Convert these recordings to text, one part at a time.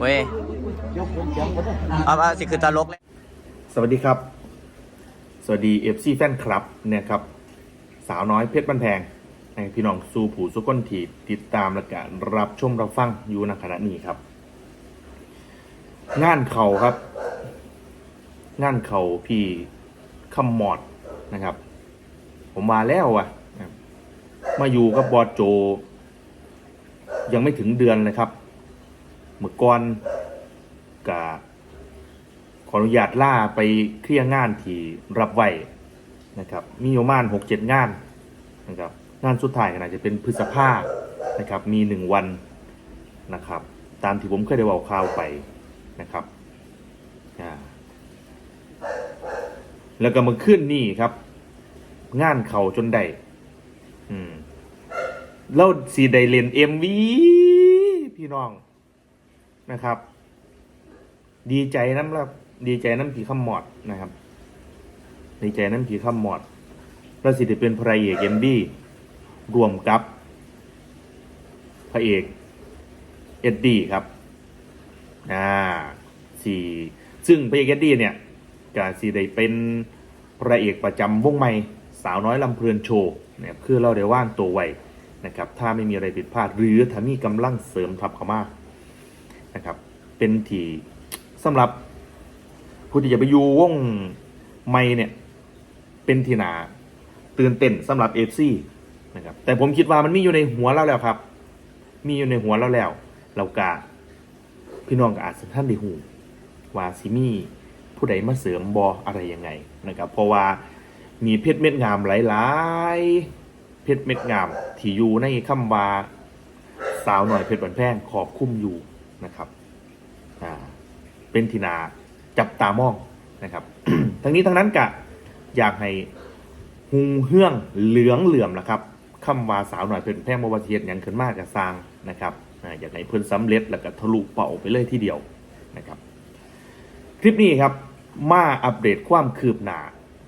เว้ยเอามาสิคือตลกเลยสวัสดีครับ สวัสดีเอฟซีแฟนคลับเนี่ยครับ สาวน้อยเพชรบ้านแพงให้พี่น้องสู่ผู้สุก้นทีติดตามและกรับชมรับฟังอยู่ในขณะนี้ครับ งานเข่าครับ งานเข่าพี่คำมอดนะครับ ผมมาแล้วอะมาอยู่กับบอสโจ ยังไม่ถึงเดือนเลยครับ เมื่อก่อนกับขออนุญาตล่าไปเคลียร์งานที่รับไว้นะครับ มีอยู่ประมาณหกเจ็ดงานนะครับ งานสุดท้ายก็น่าจะเป็นพฤษภานะครับ มีหนึ่งวันนะครับ ตามที่ผมเคยได้บอกข่าวไปนะครับแล้วก็มาขึ้นนี่ครับ งานเขาจนได้อืมแล้วสีไดเลนเอ็มวีพี่น้อง นะครับ ดีใจน้ำรับดีใจน้ำผีข้ามหมอดนะครับ ดีใจน้ำผีข้ามหมอดแล้วสิจะเป็นพระเอกเอ็มบี้รวมกับ พระเอกเอ็ดดี้ครับอ่าสี่ซึ่งพระเอกเอ็ดดี้เนี่ยก็สีได้เป็นพระเอกประจำวงใหม่สาวน้อยลำเพลินโชว์เนี่ยคือเราได้ว่างตัวไวนะครับ ถ้าไม่มีอะไรผิดพลาด หรือถ้ามีกำลังเสริมทับเข้ามา นะครับ เป็นที่สำหรับผู้ที่จะไปอยู่วงไม่เนี่ย เป็นที่นาตื่นเต้นสำหรับเอฟซีนะครับ แต่ผมคิดว่ามันมีอยู่ในหัวเราแล้วครับ มีอยู่ในหัวเราแล้ว เรากะพี่น้องก็อาจท่านได้หูว่าซิมีผู้ใดมาเสริมบออะไรยังไงนะครับ เพราะว่ามีเพชรเม็ดงามหลายๆ เพชรเม็ดงามที่อยู่ในคำว่าสาวหน่อยเพชรบันแพงขอบคุ้มอยู่ นะครับอ่าเป็นทีนาจับตามองนะครับ ทั้งนี้ทั้งนั้นกะอยากให้หุงเฮืองเหลืองเหลื่อมนะครับคำว่าสาวหน่อยเพิ่นแพงบวาเทียนอย่างขึ้นมากกับสร้างนะครับอยากให้เพิ่นสำเร็จแล้วก็ทะลุเป่าไปเลยทีเดียวนะครับคลิปนี้ครับมาอัปเดตความคืบหน้า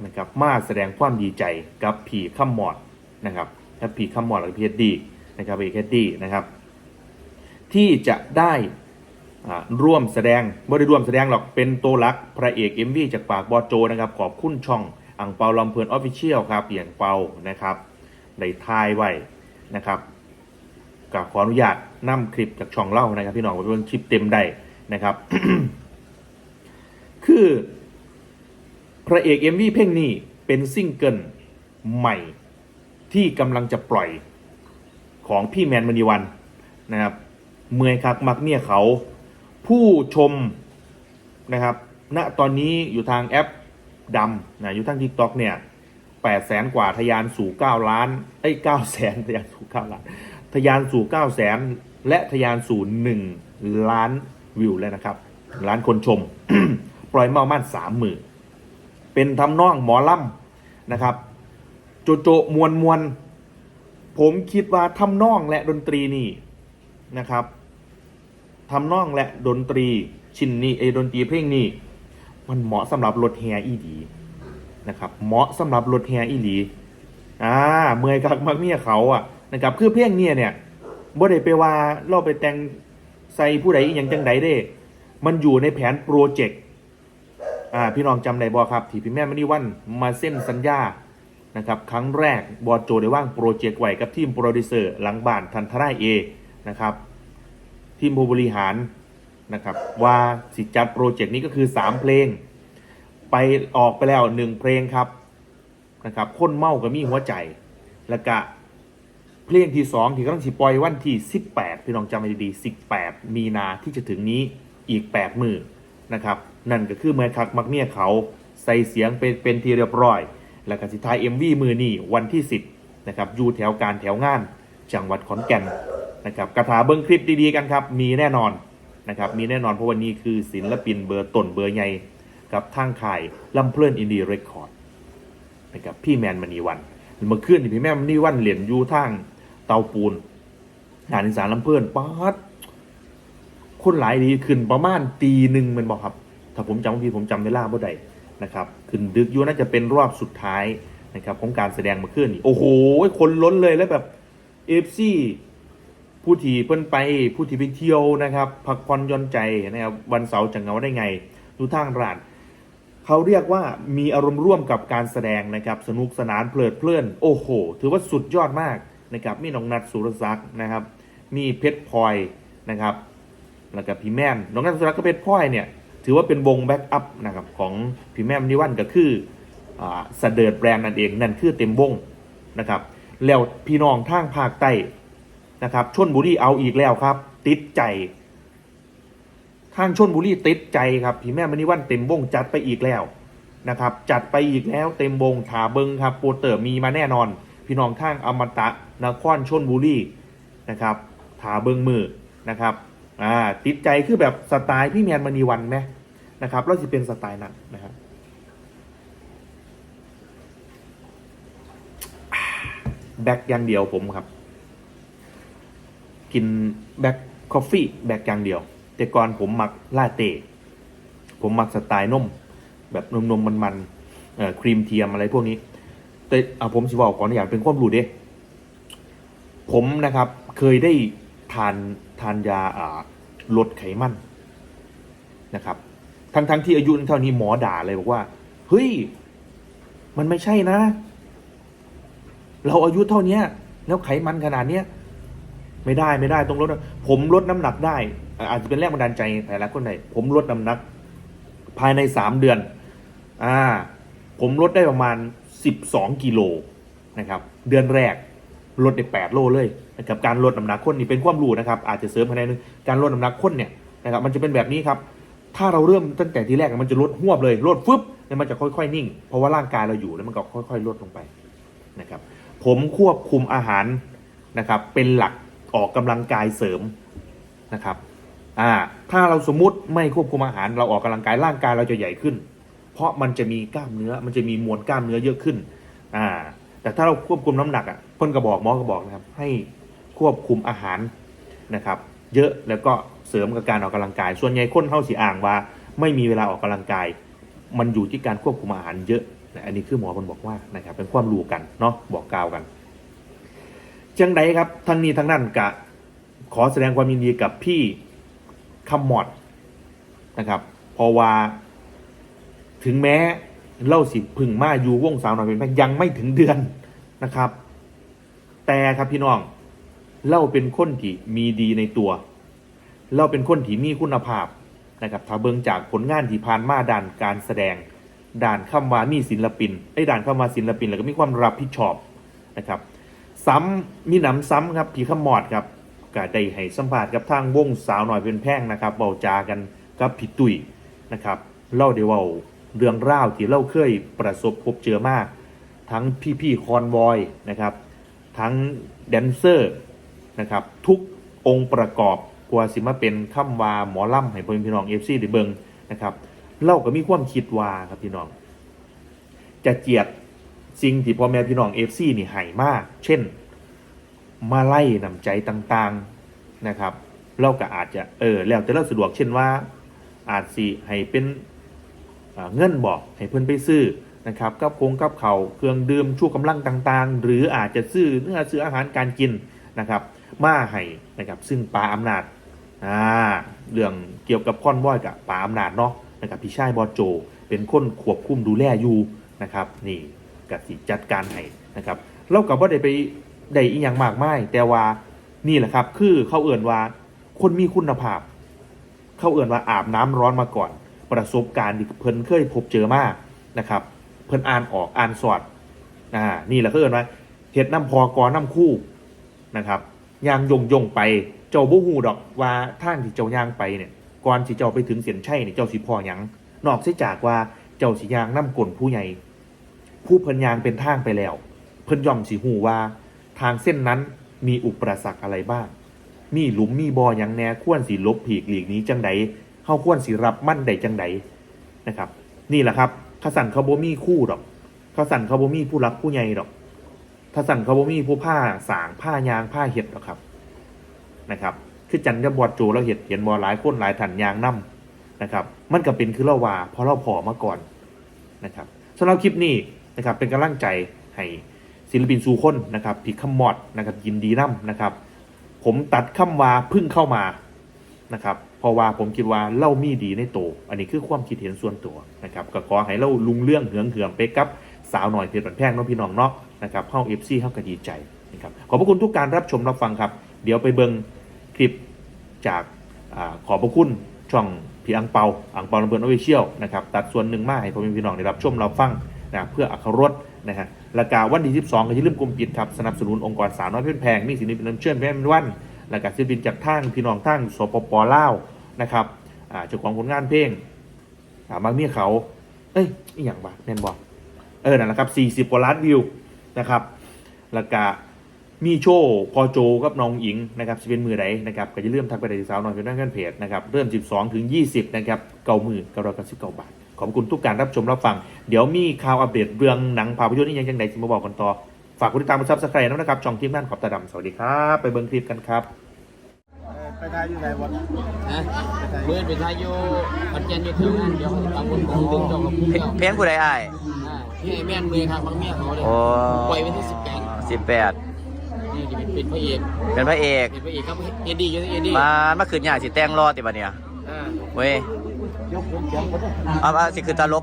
นะครับมาแสดงความดีใจกับผีข้ามหมอดนะครับและผีข้ามหมอดหรือพีเอดีนะครับพีเอดีนะครับที่จะได้ ร่วมแสดงไม่ได้ร่วมแสดงหรอกเป็นตัวรักพระเอกเอมวีจากปากบอโจนะครับขอบคุณช่องอังเปาลำเพลินออฟฟิเชียลครับเปลี่ยนเปานะครับได้ทายไว้นะครับกับขออนุญาตนำคลิปจากช่องเล่านะครับ พี่น้องไปเบิ่งคลิปเต็มได้นะครับ คือ พระเอกเอมวีเพลงนี้เป็นซิงเกิลใหม่ที่กำลังจะปล่อยของพี่แมนมณีวันนะครับ เมื่อยคักมักเนี่ยเขา ผู้ชมนะครับณตอนนี้อยู่ทางแอปดำนะอยู่ทางทิกตอกเนี่ยแปดแสนกว่าทะยานสู่เก้าล้านเอ้ยเก้าแสนทะยานสู่เก้าล้านทยานสู่เก้าแสนและทะยานสู่หนึ่งล้านวิวแล้วนะครับล้านคนชม ปล่อยเมามั่นสามหมื่นเป็นทำนองหมอลำนะครับ โจโจมวลมวลผมคิดว่าทำนองและดนตรีนี่นะครับ ทำนองและดนตรีชิ้นนี้ไอ้ดนตรีเพลงนี้ มันเหมาะสำหรับรถแฮอีดีนะครับเหมาะสำหรับรถแฮอีหลีอ่าเมื่อยกักมักเมียเขาอะนะครับคือเพลงเนี่ยเนี่ยบ่ได้ไปว่าเราไปแต่งใส่ผู้ใดอย่างจังใดเด้ มันอยู่ในแผนโปรเจกต์อ่าพี่น้องจำได้บ่ครับ ที่พี่แม่มณีวันมาเส้นสัญญานะครับครั้งแรกบอโจได้ว่างโปรเจกต์ไว้กับทีมโปรดิวเซอร์หลังบ้านทันทรายเอนะครับ ทีมผู้บริหารนะครับ ว่าสิจัดโปรเจกต์นี้ก็คือ 3 เพลง ไปออกไปแล้ว 1 เพลงครับนะครับคนเมากับมีหัวใจ แล้วก็เพลงที่ 2 ที่กำลังสิปล่อยวันที่ 18 พี่น้องจำให้ดีๆ18 มีนาที่จะถึงนี้อีก 8 มือนะครับ นั่นก็คือเมื่อคักมักเมียเขาใส่เสียงเป็นเป็นทีเรียบร้อย แล้วก็สิท้าย MV มือนี่วันที่ 10นะครับอยู่แถวการแถวงานจังหวัดขอนแก่น นะครับกระถาเบิ้งคลิปดีๆกันครับ มีแน่นอนนะครับมีแน่นอนเพราะวันนี้คือศิลปินเบอร์ต้นเบอร์ใหญ่กับทางข่ายลำเพลินอินดี้เรคคอร์ดนะครับพี่แมนมณีวันเมื่อคืนนี่พี่แมนมณีวันเหรียญยูทางเตาปูนงานอีสานลำเพลินป๊าดคนหลายดีขึ้นประมาณตีหนึ่งมันบอกครับ ถ้าผมจำไม่ผิดผมจำเวลาบ่ได้นะครับขึ้นดึกยูน่าจะเป็นรอบสุดท้ายนะครับของการแสดงเมื่อคืนนี่โอ้โหคนล้นเลยแล้วแบบเอฟซีผ ผู้ที่เพิ่นไปผู้ที่ไปเที่ยวนะครับพักผ่อนหย่อนใจนะครับวันเสาร์จะเหงาได้ไงดูทางร้านเขาเรียกว่ามีอารมณ์ร่วมกับการแสดงนะครับสนุกสนานเพลิดเพลินโอ้โห ถือว่าสุดยอดมากนะครับมีน้องนัทสุรศักดิ์นะครับ มีเพชรพลอยนะครับแล้วก็พี่แม่นน้องนัทสุรศักดิ์ก็เพชรพลอยเนี่ยถือว่าเป็นวงแบ็กอัพนะครับของพี่แม่มนิวันก็คืออ่าสเดิร์ดแบรนด์นั่นเองนั่นคือเต็มวงนะครับแล้วพี่น้องทางภาคใต้ นะครับชนบุรีเอาอีกแล้วครับ ติดใจทางชนบุรีติดใจครับพี่แม่มณีวันเต็มวงจัดไปอีกแล้วนะครับ จัดไปอีกแล้วเต็มวงถาเบิงครับโปรเตอร์มีมาแน่นอน พี่น้องทางอมตะนครชนบุรีนะครับถาเบิงมือนะครับอ่าติดใจคือแบบสไตล์พี่แมนมณีวันไหมนะครับแล้วจะเป็นสไตล์นั้นนะครับแบ็กอย่างเดียวผมครับ กินแบ็กคอฟฟี่แบ็กอย่างเดียว แต่ก่อนผมหมักลาเต้ผมหมักสไตล์นม แบบนมนมมันมันๆครีมเทียมอะไรพวกนี้ แต่เอาผมสิบอกก่อนอยากเป็นความรู้เด้ผมนะครับเคยได้ทานทานยาลดไขมันนะครับ ทั้งทั้งที่อายุเท่านี้หมอด่าเลยบอกว่า เฮ้ย มันไม่ใช่นะ เราอายุเท่านี้แล้วไขมันขนาดเนี้ย ไม่ได้ไม่ได้ต้องลดผมลดน้ำหนักได้ อาจจะเป็นแรงบันดาลใจแต่ละคนไหนผมลดน้ำหนัก ภายในสามเดือน อ่า ผมลดได้ประมาณสิบสองกิโลนะครับ เดือนแรกลดได้แปดโลเลยนะครับการลดน้ำหนักคนนี่เป็นความรู้นะครับ อาจจะเสริมภายในนึงการลดน้ำหนักคนเนี่ยนะครับ มันจะเป็นแบบนี้ครับ ถ้าเราเริ่มตั้งแต่ทีแรกมันจะลดหวบเลยลดฟึบแล้วมันจะค่อยๆนิ่ง เพราะว่าร่างกายเราอยู่แล้วมันก็ค่อย ๆ ลดลงไปนะครับ ผมควบคุมอาหารนะครับเป็นหลัก ออกกำลังกายเสริมนะครับอ่าถ้าเราสมมุติไม่ควบคุมอาหารเราออกกำลังกายร่างกายเราจะใหญ่ขึ้น เพราะมันจะมีกล้ามเนื้อมันจะมีมวลกล้ามเนื้อเยอะขึ้นอ่าแต่ถ้าเราควบคุมน้ำหนักอะพ่นก็บอกหมอก็บอกนะครับให้ควบคุมอาหารนะครับ เยอะแล้วก็เสริมกับการออกกำลังกาย ส่วนใหญ่คนเข้าสีอ่างว่า ไม่มีเวลาออกกำลังกาย มันอยู่ที่การควบคุมอาหารเยอะนะอันนี้คือหมอคนบอกว่านะครับเป็นความรู้กันเนาะบอกกล่าวกัน จังใดครับทั้งนี้ทั้งนั้นกะขอแสดงความยินดีกับพี่คำมอดนะครับเพราะว่าถึงแม้เล่าสิพึ่งมาอยู่วงสาวหน่อยเป็นแพงยังไม่ถึงเดือนนะครับ แต่ครับพี่น้องเล่าเป็นคนที่มีดีในตัวเราเป็นคนที่มีคุณภาพนะครับถ้าเบิงจากผลงานที่ผ่านมาด่านการแสดงด่านคำว่ามีศิลปินไอ้ด่านคำว่าศิลปิน แล้วก็มีความรับผิดชอบนะครับ ซ้ำมีหนำซ้ำครับพี่ขมอดครับก็ได้ให้สัมภาษณ์กับทางวงสาวหน่อยเป็นแพ่งนะครับเบาจากันกับพี่ตุ้ยนะครับเล่าได้เว่าเรื่องราวที่เล่าเคยประสบพบเจอมาก ทั้งพี่ๆคอนวอยนะครับ ทั้งแดนเซอร์นะครับทุกองค์ประกอบกว่าสิมาเป็นคำว่าหมอล่ำให้พ่อพี่น้องเอฟซีได้เบิงนะครับเล่าก็มีความคิดว่าครับพี่น้อง จะเจียด สิ่งที่พ่อแม่พี่น้องเอฟซีนี่ให้มาก เช่น มาไล่นำใจต่างๆนะครับ เราก็อาจจะเออแล้วแต่เราสะดวกเช่นว่า อาจสิให้เป็นอ่าเงินบอกให้เพื่อนไปซื้อนะครับกับคงกับเขาเครื่องดื่มชูกำลังต่างๆ หรืออาจจะซื้อเนื้อซื้ออาหารการกินนะครับ มาให้นะครับซึ่งปาอำนาจอ่าเรื่องเกี่ยวกับคอนวอยกับปาอำนาจเนาะนะครับพี่ชายบอโจ เป็นคนควบคุมดูแลอยู่นะครับนี่ กสิจัดการให้นะครับเรากับว่าได้ไปได้อีกอย่างมากมายแต่ว่านี่แหละครับ คือเขาเอื่นว่า คนมีคุณภาพ เขาเอื่นว่าอาบน้ำร้อนมาก่อน ประสบการณ์ที่เพิ่นเคยพบเจอมากนะครับ เพิ่นอ่านออกอ่านสอดอ่านี่แหละเขาเอื่นว่าเห็ดน้ำพอกอน้ำคู่นะครับยางยงยงไปเจ้าบ่ฮู้ดอกว่าท่างที่เจ้าย่างไปเนี่ยก่อนที่เจ้าไปถึงเส้นชัยเนี่ยเจ้าสิพอหยังนอกเสียจากว่าเจ้าสิยางน้ำกลนผู้ใหญ่ ผู้เพิ่นยางเป็นทางไปแล้ว เพิ่นย่อมสิฮู้ว่า ทางเส้นนั้นมีอุปสรรคอะไรบ้าง มีหลุมมีบออย่างแน่ควรสิลบผีกหลีกนี้จังใดเฮาควรสิรับมั่นใดจังใดนะครับ นี่แหละครับขสันเขาบ่มีคู่ดอกขสันเขาบ่มีผู้รักผู้ใหญ่ดอกขสันเขาบ่มีผู้ผ้าสางผ้ายางผ้าเห็ดดอกครับนะครับ คือจันกับบอดโจเราเห็ดเห็นบอหลายคนหลายถันยางนํนะครับ มันก็เป็นคือเราว่าเพราะเราพอมาก่อนนะครับสำหรับคลิปนี้ นะครับเป็นกำลังใจให้ศิลปินสู่คนนะครับพี่ขมอดนะครับยินดีนํนะครับ ผมตัดคำว่าพึ่งเข้ามานะครับเพราะว่าผมคิดว่าเล่ามีดีในโต อันนี้คือความคิดเห็นส่วนตัวนะครับก็ขอให้เล่าลุงเรื่องเหืองเหือมไปกับสาวหน่อยเพชรบันแพงน้องพี่น้องเนาะนะครับเข้าเอฟซีเข้าก็ดีใจนะครับขอบพระคุณทุกการรับชมรับฟังครับ เดี๋ยวไปเบิงคลิปจากอขอบพระคุณช่องพี่อังเปาอังเปาลำเบิร์นออฟฟิเชียลนะครับตัดส่วนหนึ่งมาให้พ่อแม่พี่น้องได้รับชมรับฟัง นะเพื่ออัครรสนะฮะและกาวันที่12ก็อย่าลืมกลุ่มปิดครับสนับสนุนองค์กรสาวน้อยเพชรแพงมีสินีเป็นน้ำเชื่อมแม่นวันและกาศิลปินจากทางพี่น้องทางสปปลาวนะครับอ่าเจ้าของผลงานเพลงอ่าบางเมียเขา เอ้ยอหย่างบ้าแม่นบอกเออนั่นแหละครับ 40 กว่าล้านวิวนะครับ แล้วก็มีโชว์พอโจกับน้องหญิงนะครับสิเป็นมือใดนะครับก็จะเริ่มทักไปในสาวน้อยเป็นด้านกันเพจนะครับเริ่ม 12 ถึง 20 นะครับเก้ามือกับเรากันสิบเก้าบาท ขอบคุณทุกการรับชมรับฟัง เดี๋ยวมีข่าวอัปเดตเรื่องหนังภาพยนตร์นี่ยังยังไงจะมาบอกกันต่อ ฝากกดติดตามกดซับสไครต์นะครับช่องทีมงานขอบตาดำสวัสดีครับ ไปเบิ่งคลิปกันครับ ไปทายอยู่ไหนวะนะเมื่อเป็นทายอยู่ขอนแก่นอยู่ที่นั่นเดี๋ยวเขาจะตามคนของดึงจองกับผู้เพเจ้าเพลงผู้ใดอ้ายอ่าที่ไอ้แม่นเมืองทางบางเมียเขาเลยโอ้ปล่อยวันที่สิบแปดสิบแปดนี่จะเป็นเป็นพระเอกเป็นพระเอกเป็นพระเอกครับเอ็ดดี้อยู่ที่เอ็ดดี้มามาขึ้นยากสิแต่งรอติบัดเนี่ยอ่าเว้ยยก เอาเอาสิคือตลก